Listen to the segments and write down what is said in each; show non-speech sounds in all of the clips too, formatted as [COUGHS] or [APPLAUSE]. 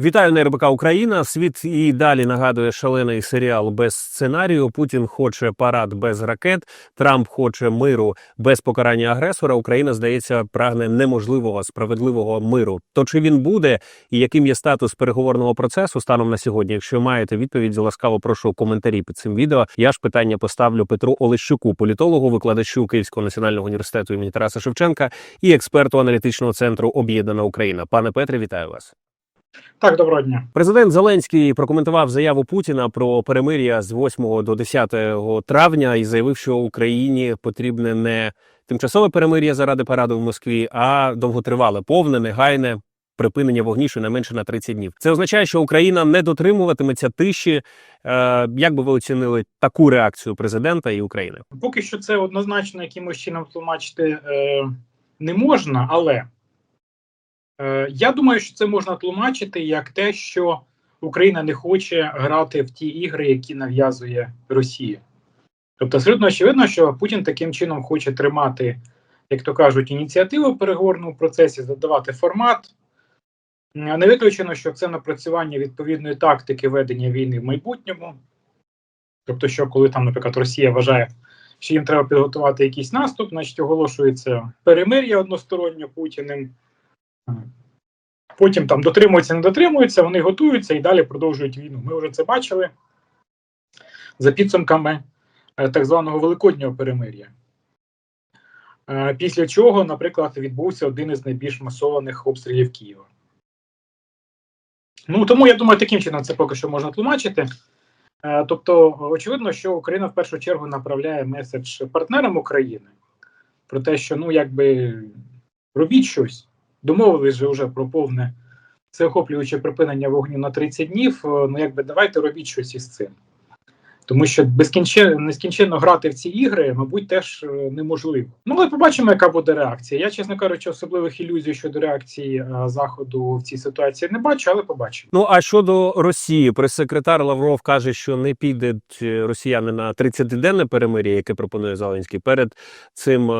Вітаю на РБК Україна. Світ і далі нагадує шалений серіал без сценарію. Путін хоче парад без ракет. Трамп хоче миру без покарання агресора. Україна здається прагне неможливого справедливого миру. То чи він буде і яким є статус переговорного процесу станом на сьогодні? Якщо маєте відповідь, ласкаво прошу коментарі під цим відео. Я ж питання поставлю Петру Олещуку, політологу, викладачу Київського національного університету імені Тараса Шевченка і експерту аналітичного центру Об'єднана Україна. Пане Петре, вітаю вас. Так, доброго дня. Президент Зеленський прокоментував заяву Путіна про перемир'я з 8 до 10 травня і заявив, що Україні потрібне не тимчасове перемир'я заради параду в Москві, а довготривале, повне, негайне припинення вогню щонайменше на 30 днів. Це означає, що Україна не дотримуватиметься тиші. Е, як би ви оцінили таку реакцію президента і України? Поки що це однозначно якимось чином тлумачити е, не можна, але я думаю, що це можна тлумачити як те, що Україна не хоче грати в ті ігри, які нав'язує Росія. Тобто, абсолютно очевидно, що Путін таким чином хоче тримати, як то кажуть, ініціативу в переговорному процесі, задавати формат. Не виключено, що це напрацювання відповідної тактики ведення війни в майбутньому. Тобто, що коли там, наприклад, Росія вважає, що їм треба підготувати якийсь наступ, значить оголошується перемир'я односторонньо Путіним. Потім там дотримуються, не дотримуються, вони готуються і далі продовжують війну. Ми вже це бачили за підсумками е, так званого великоднього перемир'я. Е, Після чого, наприклад, відбувся один із найбільш масованих обстрілів Києва. Ну тому я думаю, таким чином це поки що можна тлумачити. Е, Тобто, очевидно, що Україна в першу чергу направляє меседж партнерам України про те, що ну якби робіть щось, домовились же вже про повне всеохоплююче припинення вогню на 30 днів. е, Ну якби давайте робіть щось із цим. Тому що безкінченно нескінченно грати в ці ігри, мабуть, теж е, неможливо. Ну, але побачимо, яка буде реакція. Я, чесно кажучи, особливих ілюзій щодо реакції е, заходу в цій ситуації не бачу, але побачимо. Ну а щодо Росії, прес-секретар Лавров каже, що не підуть росіяни на 30-денне перемир'я, яке пропонує Зеленський. Перед цим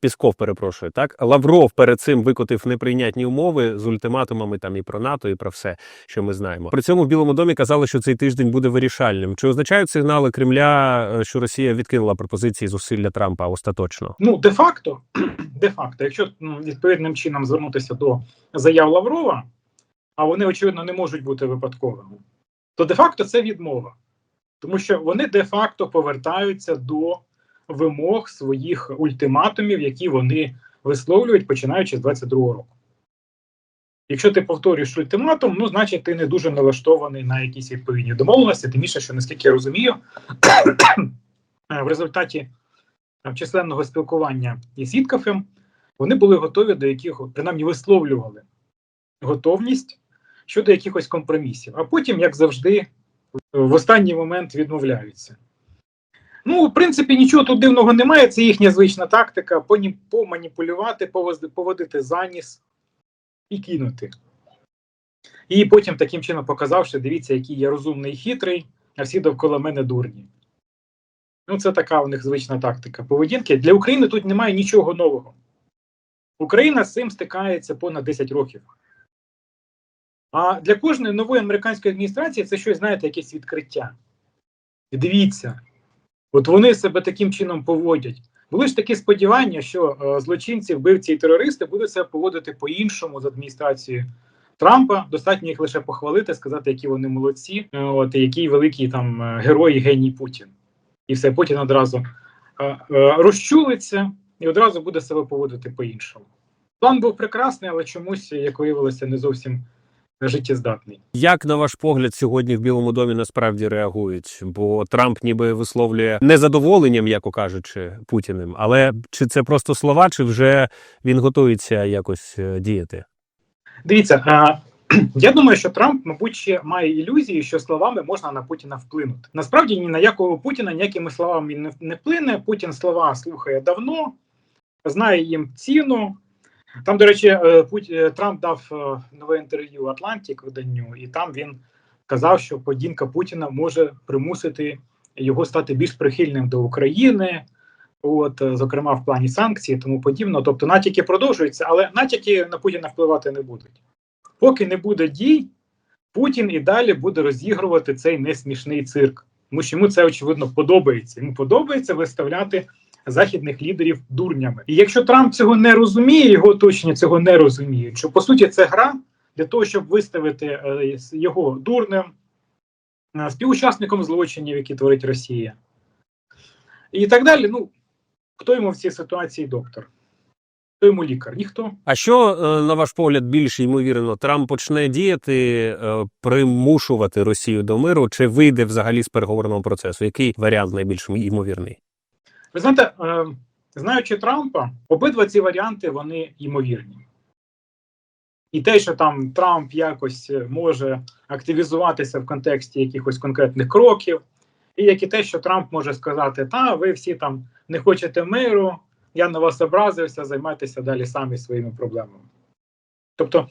Пісков перепрошую. Так Лавров перед цим викотив неприйнятні умови з ультиматумами там і про НАТО, і про все, що ми знаємо. При цьому в Білому домі казали, що цей тиждень буде вирішальним. Чи означають сигнали Кремля, е, що Росія відкинула пропозиції зусилля Трампа остаточно? Ну, де-факто, [CLEARS THROAT] де-факто, якщо ну, відповідним чином звернутися до заяв Лаврова, а вони, очевидно, не можуть бути випадковими, то де-факто це відмова. Тому що вони де-факто повертаються до вимог своїх ультиматумів, які вони висловлюють починаючи з 22-го року. Якщо ти повторюєш ультиматум, ну значить ти не дуже налаштований на якісь відповідні домовленості, тим більше, що наскільки я розумію, [COUGHS] в результаті там, численного спілкування із Віткафем, вони були готові до яких, принаймні, висловлювали готовність щодо якихось компромісів. А потім, як завжди, в останній момент відмовляються. Ну, в принципі, нічого тут дивного немає. Це їхня звична тактика поманіпулювати, поводити заніс і кинути. І потім таким чином показав, що дивіться, який я розумний і хитрий, а всі довкола мене дурні. Ну, це така у них звична тактика поведінки. Для України тут немає нічого нового. Україна з цим стикається понад 10 років. А для кожної нової американської адміністрації це щось, знаєте, якесь відкриття. Дивіться, от вони себе таким чином поводять. Були ж такі сподівання, що е, злочинці, вбивці і терористи будуть себе поводити по-іншому з адміністрацією Трампа. Достатньо їх лише похвалити, сказати, які вони молодці, е, от і який великий там е, герой геній Путін. І все, Путін одразу е, е, розчулиться і одразу буде себе поводити по-іншому. План був прекрасний, але чомусь, як виявилося, не зовсім життєздатний. Як на ваш погляд, сьогодні в Білому домі насправді реагують? Бо Трамп ніби висловлює незадоволенням, яко кажучи, Путіним. Але чи це просто слова, чи вже він готується якось е, діяти? Дивіться, е, [CLEARS THROAT] я думаю, що Трамп, мабуть, ще має ілюзії, що словами можна на Путіна вплинути. Насправді ні на якого Путіна ніякими словами не вплине. Путін слова слухає давно, знає їм ціну. Там, до речі, е, е, Трамп дав е, нове інтерв'ю Атлантик виданню, і там він казав, що поведінка Путіна може примусити його стати більш прихильним до України. От, зокрема, в плані санкцій тому подібно. Тобто натяки продовжуються, але натяки на Путіна впливати не будуть. Поки не буде дій, Путін і далі буде розігрувати цей несмішний цирк. Тому що йому це очевидно подобається. Йому подобається виставляти західних лідерів дурнями. І якщо Трамп цього не розуміє, його оточення цього не розуміють, що по суті це гра для того, щоб виставити е, його дурним е, співучасником злочинів, які творить Росія, і так далі. Ну хто йому в цій ситуації доктор? Хто йому лікар? Ніхто. А що, е, на ваш погляд, більш ймовірно, Трамп почне діяти, примушувати Росію до миру, чи вийде взагалі з переговорного процесу? Який варіант найбільш ймовірний? Ви знаєте, е, знаючи Трампа, обидва ці варіанти вони ймовірні. І те, що там Трамп якось е, може активізуватися в контексті якихось конкретних кроків, і як і те, що Трамп може сказати: Та, ви всі там не хочете миру, я на вас образився, займайтеся далі самі своїми проблемами. Тобто,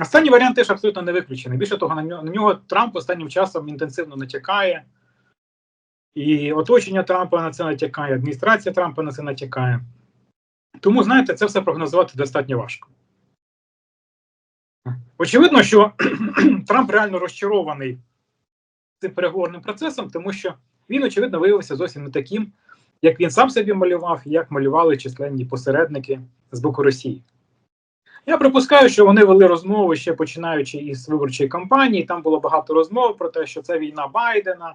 останній варіант теж абсолютно не виключений. Більше того, на нього, на нього Трамп останнім часом інтенсивно натякає. І оточення Трампа на це натякає, адміністрація Трампа на це натякає. Тому, знаєте, це все прогнозувати достатньо важко. Очевидно, що [CLEARS THROAT] Трамп реально розчарований цим переговорним процесом, тому що він, очевидно, виявився зовсім не таким, як він сам собі малював, як малювали численні посередники з боку Росії. Я припускаю, що вони вели розмови ще починаючи із виборчої кампанії. Там було багато розмов про те, що це війна Байдена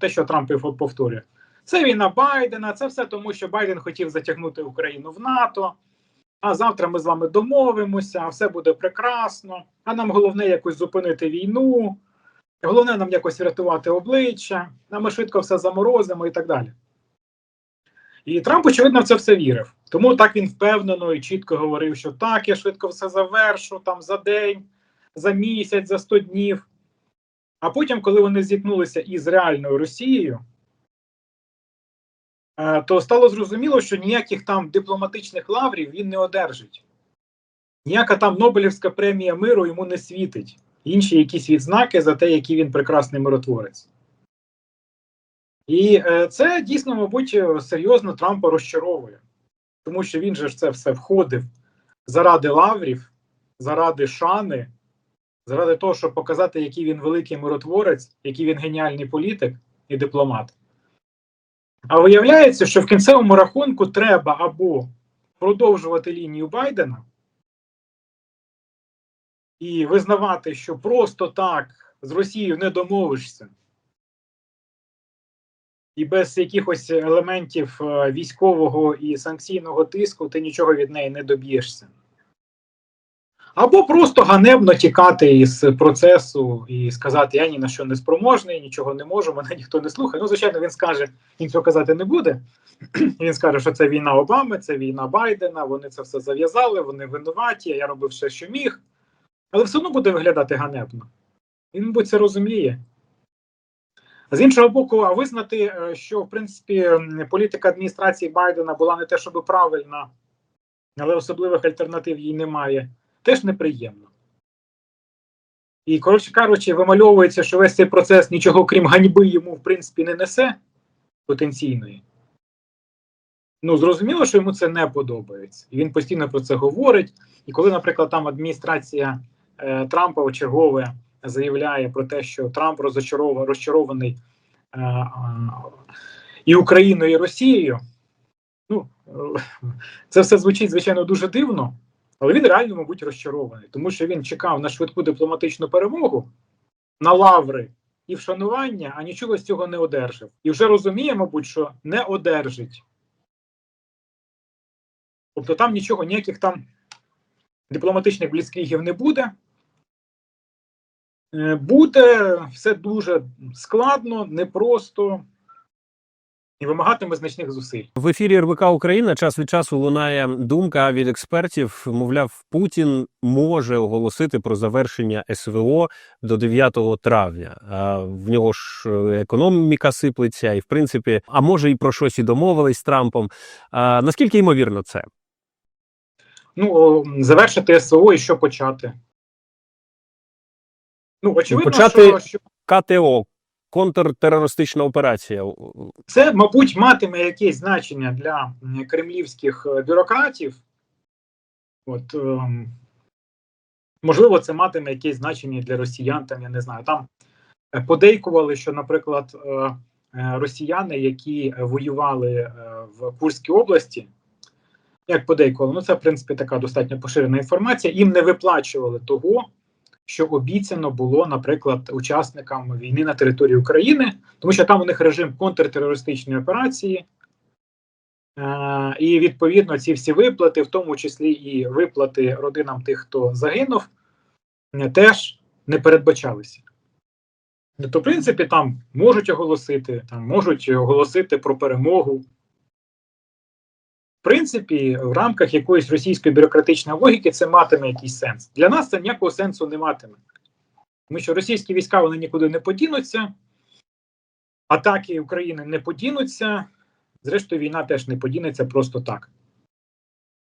те, що Трамп повторює. Це війна Байдена, це все тому, що Байден хотів затягнути Україну в НАТО. А завтра ми з вами домовимося, а все буде прекрасно. А нам головне якось зупинити війну, головне нам якось врятувати обличчя, а ми швидко все заморозимо і так далі. І Трамп, очевидно, в це все вірив. Тому так він впевнено і чітко говорив, що так, я швидко все завершу там за день, за місяць, за 100 днів. А потім, коли вони зіткнулися із реальною Росією, е, то стало зрозуміло, що ніяких там дипломатичних лаврів він не одержить. Ніяка там Нобелівська премія миру йому не світить. Інші якісь відзнаки за те, який він прекрасний миротворець. І е, це дійсно, мабуть, серйозно Трампа розчаровує, тому що він же ж це все входив заради лаврів, заради шани заради того, щоб показати, який він великий миротворець, який він геніальний політик і дипломат. А виявляється, що в кінцевому рахунку треба або продовжувати лінію Байдена і визнавати, що просто так з Росією не домовишся. І без якихось елементів е, військового і санкційного тиску ти нічого від неї не доб'єшся. Або просто ганебно тікати із процесу і сказати, я ні на що не спроможний, нічого не можу, мене ніхто не слухає. Ну, звичайно, він скаже, нічого казати не буде. [CLEARS THROAT] Він скаже, що це війна Обами, це війна Байдена, вони це все зав'язали, вони винуваті, я робив все, що міг. Але все одно буде виглядати ганебно. Він, мабуть, це розуміє. З іншого боку, визнати, е, що в принципі політика адміністрації Байдена була не те, щоб правильна, але особливих альтернатив їй немає теж неприємно. І, коротше кажучи, вимальовується, що весь цей процес нічого крім ганьби йому, в принципі, не несе потенційної. Ну, зрозуміло, що йому це не подобається. І він постійно про це говорить. І коли, наприклад, там адміністрація е, Трампа очергове заявляє про те, що Трамп розчарований е, е, і Україною, і Росією, ну, е, це все звучить, звичайно, дуже дивно. Але він реально, мабуть, розчарований, тому що він чекав на швидку дипломатичну перемогу, на лаври і вшанування, а нічого з цього не одержав. І вже розуміє, мабуть, що не одержить. Тобто там нічого, ніяких там дипломатичних бліцкрігів не буде. Е, Буде все дуже складно, непросто і вимагатиме значних зусиль. В ефірі РБК Україна час від часу лунає думка від експертів. Мовляв, Путін може оголосити про завершення СВО до 9 травня. А в нього ж е, економіка сиплеться, і в принципі, а може і про щось і домовились з Трампом. А, наскільки ймовірно це? Ну, завершити СВО і що почати? Ну, очевидно, почати- що, що КТО контртерористична операція. це, мабуть, матиме якесь значення для кремлівських е, бюрократів. От, ем, Можливо, це матиме якесь значення для росіян, там я не знаю. Там е, подейкували, що, наприклад, е, росіяни, які воювали в Курській області, як подейкували, ну це в принципі така достатньо поширена інформація. Їм не виплачували того, що обіцяно було, наприклад, учасникам війни на території України, тому що там у них режим контртерористичної операції. Е, І відповідно ці всі виплати, в тому числі і виплати родинам тих, хто загинув, е, теж не передбачалися. То, в принципі, там можуть оголосити, там можуть оголосити про перемогу. Принципі, в рамках якоїсь російської бюрократичної логіки це матиме якийсь сенс. Для нас це ніякого сенсу не матиме. Тому що російські війська вони нікуди не подінуться, атаки України не подінуться, зрештою, війна теж не подінеться просто так.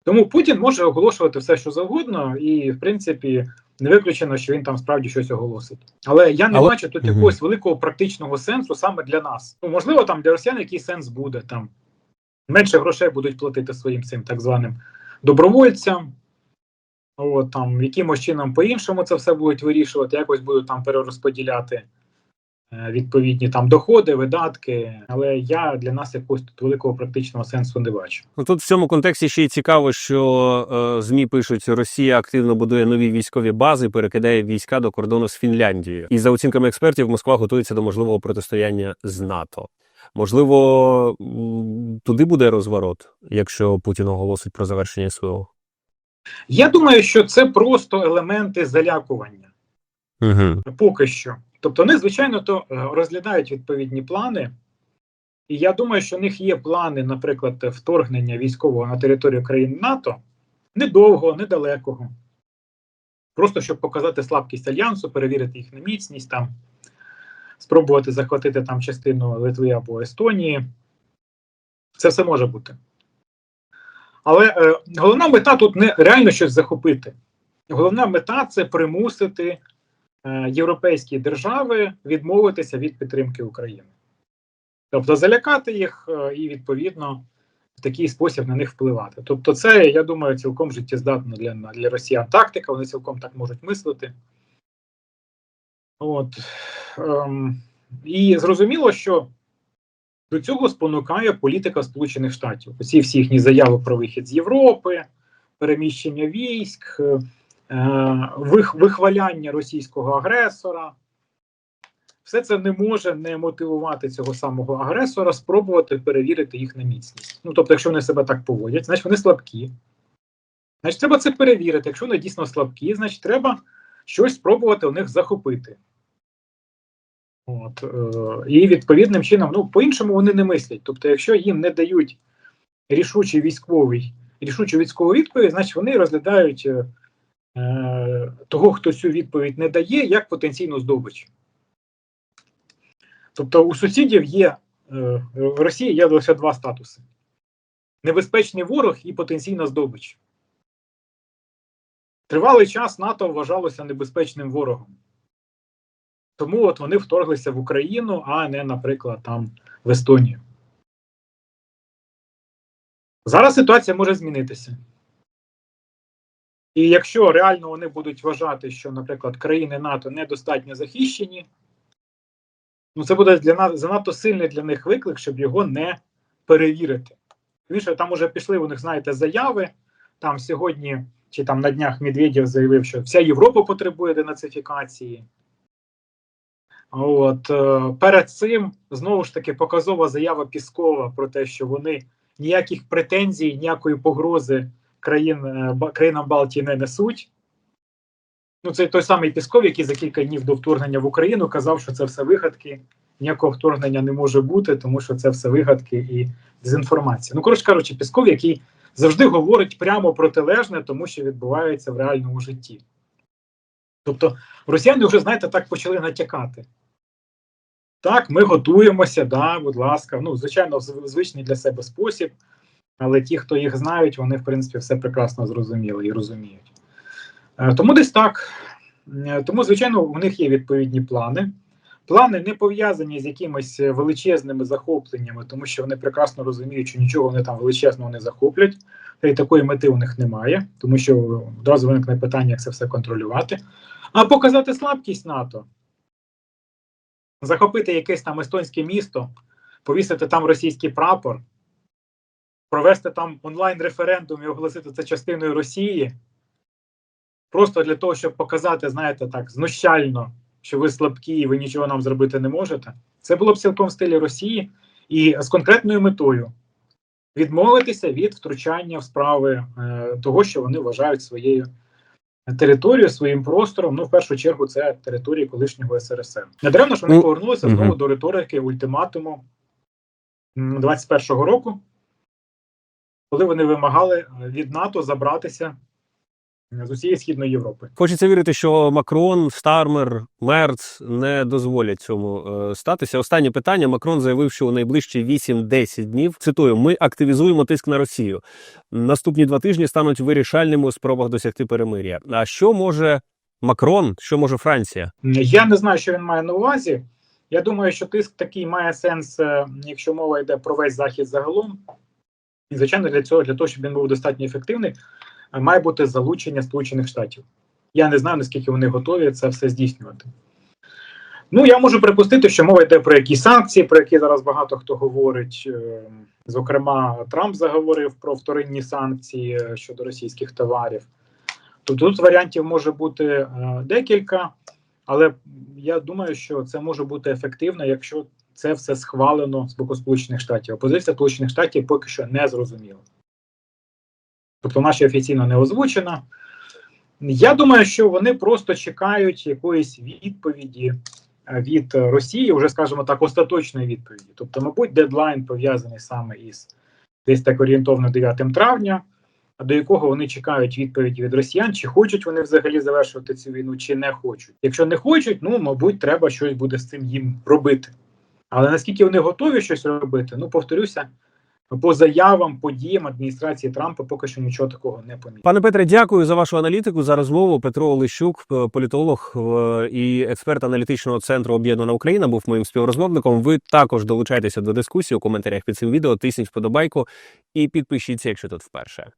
Тому Путін може оголошувати все, що завгодно, і, в принципі, не виключено, що він там справді щось оголосить. Але я не Але- бачу тут якогось великого практичного сенсу саме для нас. Ну, можливо, там для росіян якийсь сенс буде там. Менше грошей будуть платити своїм цим так званим добровольцям. От, там, якимось чином по-іншому це все будуть вирішувати, якось будуть там перерозподіляти відповідні там доходи, видатки. Але я для нас якогось тут великого практичного сенсу не бачу. Ну тут в цьому контексті ще й цікаво, що е, змі пишуть, Росія активно будує нові військові бази, перекидає війська до кордону з Фінляндією. І за оцінками експертів, Москва готується до можливого протистояння з НАТО. Можливо, туди буде розворот, якщо Путін оголосить про завершення СВО. Я думаю, що це просто елементи залякування. Угу. Поки що. Тобто, вони, звичайно, то е, розглядають відповідні плани. І я думаю, що в них є плани, наприклад, вторгнення військового на територію країн НАТО недовго, недалекого. Просто щоб показати слабкість альянсу, перевірити їх на міцність, там, спробувати захватити там частину Литви або Естонії. Це все може бути. Але е, головна мета тут не реально щось захопити. Головна мета це примусити європейські держави відмовитися від підтримки України. Тобто залякати їх е, і, відповідно, в такий спосіб на них впливати. Тобто, це, я думаю, цілком життєздатна для, для росіян тактика, вони цілком так можуть мислити. От. Ем, і зрозуміло, що до цього спонукає політика Сполучених Штатів. Оці всі їхні заяви про вихід з Європи, переміщення військ, е, вихваляння російського агресора. Все це не може не мотивувати цього самого агресора, спробувати перевірити їх на міцність. Ну тобто, якщо вони себе так поводять, значить вони слабкі. Значить, треба це перевірити. Якщо вони дійсно слабкі, значить треба щось спробувати у них захопити. От, е, і відповідним чином, ну, по-іншому вони не мислять. Тобто, якщо їм не дають рішучий військовий, рішучу військову відповідь, значить вони розглядають е, е, того, хто цю відповідь не дає, як потенційну здобич. Тобто у сусідів є е, в Росії є лише два статуси: небезпечний ворог і потенційна здобич. Тривалий час НАТО вважалося небезпечним ворогом. Тому от вони вторглися в Україну, а не, наприклад, там в Естонію. Зараз ситуація може змінитися. І якщо реально вони будуть вважати, що, наприклад, країни НАТО недостатньо захищені, ну це буде для нас занадто сильний для них виклик, щоб його не перевірити. Більше там уже пішли у них, знаєте, заяви. Там сьогодні чи там на днях Медведєв заявив, що вся Європа потребує денацифікації. От е, перед цим знову ж таки показова заява Піскова про те, що вони ніяких претензій, ніякої погрози країн, е, країнам Балтії не несуть. Ну, це той самий Пісков, який за кілька днів до вторгнення в Україну казав, що це все вигадки, ніякого вторгнення не може бути, тому що це все вигадки і дезінформація. Ну, коротше кажучи, Пісков, який завжди говорить прямо протилежне тому, що відбувається в реальному житті. Тобто, росіяни вже, знаєте, так почали натякати. Так, ми готуємося, да, будь ласка. Ну, звичайно, в звичний для себе спосіб, але ті, хто їх знають, вони, в принципі, все прекрасно зрозуміли і розуміють. Е, Тому десь так. Е, Тому, звичайно, у них є відповідні плани. Плани не пов'язані з якимись величезними захопленнями, тому що вони прекрасно розуміють, що нічого вони там величезного не захоплять. Та й такої мети у них немає, тому що одразу виникне питання, як це все контролювати. А показати слабкість НАТО, захопити якесь там естонське місто, повісити там російський прапор, провести там онлайн-референдум і оголосити це частиною Росії. Просто для того, щоб показати, знаєте, так, знущально, що ви слабкі і ви нічого нам зробити не можете. Це було б цілком в стилі Росії і з конкретною метою відмовитися від втручання в справи е, того, що вони вважають своєю територією, своїм простором. Ну, в першу чергу, це території колишнього СРСР. Недаремно ж вони Ну, повернулися знову до риторики ультиматуму м, 21-го року, коли вони вимагали е, від НАТО забратися е, з усієї східної Європи. Хочеться вірити, що Макрон, Стармер, Мерц не дозволять цьому е, статися. Останнє питання. Макрон заявив, що у найближчі 8-10 днів цитую: ми активізуємо тиск на Росію. Наступні два тижні стануть вирішальними у спробах досягти перемир'я. А що може Макрон? Що може Франція? Я не знаю, що він має на увазі. Я думаю, що тиск такий має сенс, якщо мова йде про весь захід загалом. І, звичайно, для цього, для того, щоб він був достатньо ефективний, має бути залучення Сполучених Штатів. Я не знаю, наскільки вони готові це все здійснювати. Ну, я можу припустити, що мова йде про якісь санкції, про які зараз багато хто говорить. Е, Зокрема, Трамп заговорив про вторинні санкції е, щодо російських товарів. Тобто тут варіантів може бути е, декілька, але я думаю, що це може бути ефективно, якщо це все схвалено з боку Сполучених Штатів. Позиція Сполучених Штатів поки що не зрозуміла. Тобто вона ще офіційно не озвучена. Я думаю, що вони просто чекають якоїсь відповіді е, від Росії, вже скажімо так, остаточної відповіді. Тобто, мабуть, дедлайн пов'язаний саме із десь так орієнтовно 9 травня, до якого вони чекають відповіді від росіян, чи хочуть вони взагалі завершувати цю війну, чи не хочуть. Якщо не хочуть, ну мабуть, треба щось буде з цим їм робити. Але наскільки вони готові щось робити, ну повторюся, по заявам, по діям адміністрації Трампа поки що нічого такого не помітно. Пане Петре, дякую за вашу аналітику за розмову. Петро Олещук, політолог е, і експерт аналітичного центру Об'єднана Україна, був моїм співрозмовником. Ви також долучайтеся до дискусії у коментарях під цим відео. Тисніть вподобайку і підпишіться, якщо тут вперше.